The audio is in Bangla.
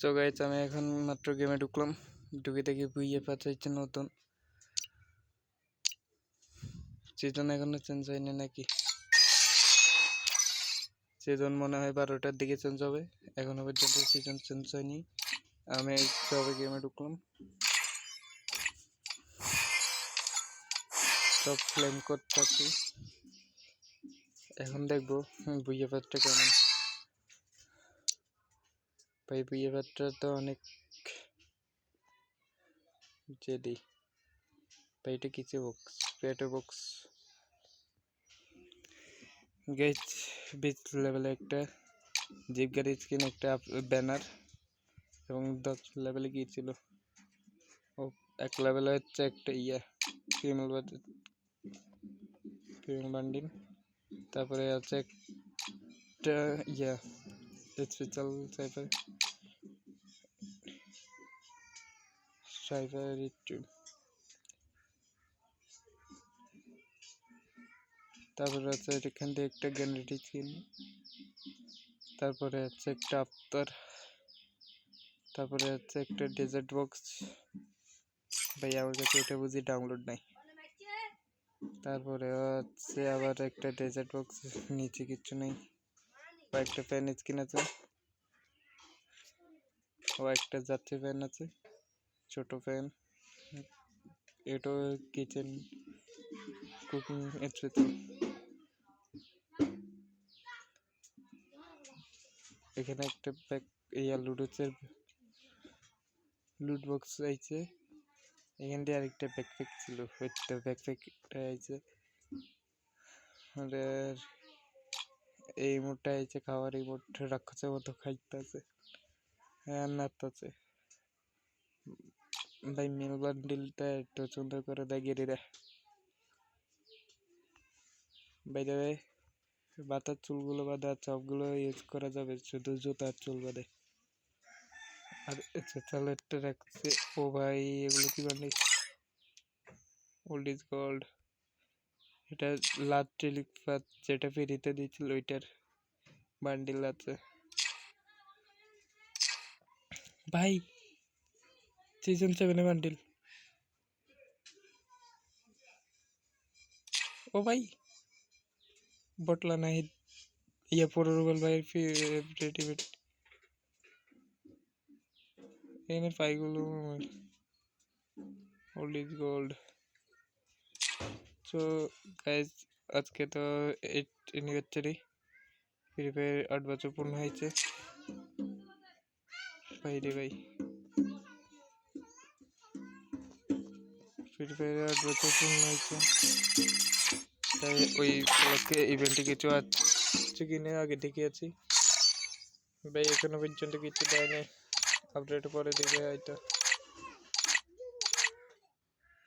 তো গাইজ আমি এখন মাত্র গেমে ঢুকলাম। ঢুকে দেখি বুইয়ে পাঠাইছে নতুন। সিজন এখনও চেঞ্জ হয়নি নাকি? সিজন মনে হয় বারোটার দিকে চেঞ্জ হবে। এখনও পর্যন্ত সিজন চেঞ্জ হয়নি। আমি সবে গেমে ঢুকলাম। সব ক্লেম করতেছি। এখন দেখব বুইয়ে পাত্রটা কেমন। ভাই বুইয়ে পাত্র তো অনেক জেদি। ভাই, এটা কিছু বক্স, পেটে বক্স। গেজ বিচ লেভেলে একটা জিপ গাড়ি স্কিন একটা ব্যানার এবং দশ লেভেলে কি ও, এক লেভেলে হচ্ছে একটা ইয়া, ক্রিমিনাল ক্রিমিনাল বান্ডিল তারপরে আছে একটা ইয়া, স্পেশাল সাইফার তারপরে আছে এখান থেকে একটা গ্যানারিটি স্কিন তারপরে আছে একটা আফতার, তারপরে আছে একটা ডেজার্ট বক্স ভাই, আমার কাছে এটা বুঝি ডাউনলোড নাই। তারপরে হচ্ছে আবার একটা ডেজার্ট বক্স নিচে কিছু নেই। ও একটা ফ্যান স্কিন আছে। ও একটা যাত্রী ফ্যান আছে। ছোট ফ্যান এটাও কিচেন কুকিং স্পেশাল এখানে একটা ব্যাক ইয়া লুডোসের লুট বক্স আইছে। এখান দিয়ে আরেকটা ব্যাকপ্যাক ছিল, ওইটা ব্যাকপ্যাকটা আইছে। আর এই মুডটা আইছে, খাওয়ার এই মুড রাক্ষসের মতো খাইতেছে। হ্যাঁ নাড়তেছে ভাই মিল বান্ডিলটা একটু সুন্দর করে দেখিয়ে দিলে বাই দেবে বাতার চুলগুলো বাঁধা সবগুলো ইউজ করা যাবে, শুধু জুতার চুল বাদে। আর চালেরটা রাখছে। ও ভাই, এগুলো কি বান্ডিল ওল্ড ইজ গোল্ড এটা লাস্ট পাত, যেটা ফ্রিতে দিয়েছিল ওইটার বান্ডিল আছে। ভাই সিজন সেভেনে বান্ডিল। ও ভাই, বটলা নাই ইয়া পরুগল ভাইয়ের রেডিমেড এখানে পাইগুলো old is gold so guys আজকে তো এইট অ্যানিভার্সারি ফ্রি ফায়ার আট বছর পূর্ণ হয়েছে। ভাই রে ভাই। ফ্রি ফায়ার আট হয়েছে। তাই ওই উপলক্ষে ইভেন্টে কিছু আছে কিনে আগে দেখে আছি ভাই, এখনও পর্যন্ত কিছু দেয়নি। আপডেট পরে দেবে হয়তো।